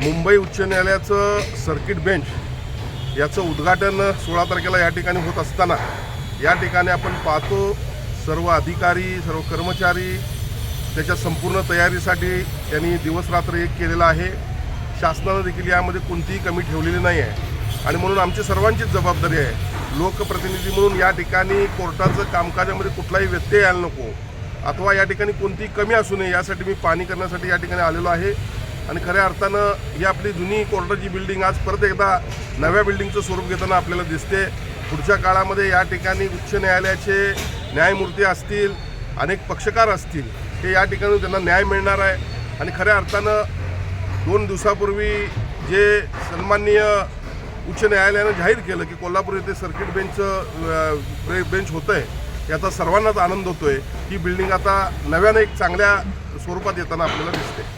मुंबई उच्च न्यायालयाचं circuit bench याचं उद्घाटन सोळा तारखेला या ठिकाणी होत असताना या ठिकाणी आपण पाहतो सर्व अधिकारी सर्व कर्मचारी त्याच्या संपूर्ण तयारीसाठी त्यांनी दिवसरात्र एक केलेला आहे. शासनानं देखील यामध्ये कोणतीही कमी ठेवलेली नाही आहे. आणि म्हणून आमची सर्वांचीच जबाबदारी आहे. लोकप्रतिनिधी म्हणून या ठिकाणी कोर्टाचं कामकाजामध्ये कुठलाही व्यत्यय यायला नको. अथवा या ठिकाणी कोणतीही कमी असू नये यासाठी मी पाणी करण्यासाठी या ठिकाणी आलेलो आहे. आणि खऱ्या अर्थानं ही आपली जुनी कोर्टाची बिल्डिंग आज परत एकदा नव्या बिल्डिंगचं स्वरूप घेताना आपल्याला दिसते. पुढच्या काळामध्ये या ठिकाणी उच्च न्यायालयाचे न्यायमूर्ती असतील अनेक पक्षकार असतील हे या ठिकाणी त्यांना न्याय मिळणार आहे. आणि खऱ्या अर्थानं दोन दिवसापूर्वी जे सन्माननीय उच्च न्यायालयानं जाहीर केलं की कोल्हापूर येथे सर्किट बेंचचं बेंच होतं आहे याचा सर्वांनाच आनंद होतो आहे ही बिल्डिंग आता नव्यानं एक चांगल्या स्वरूपात येताना आपल्याला दिसते.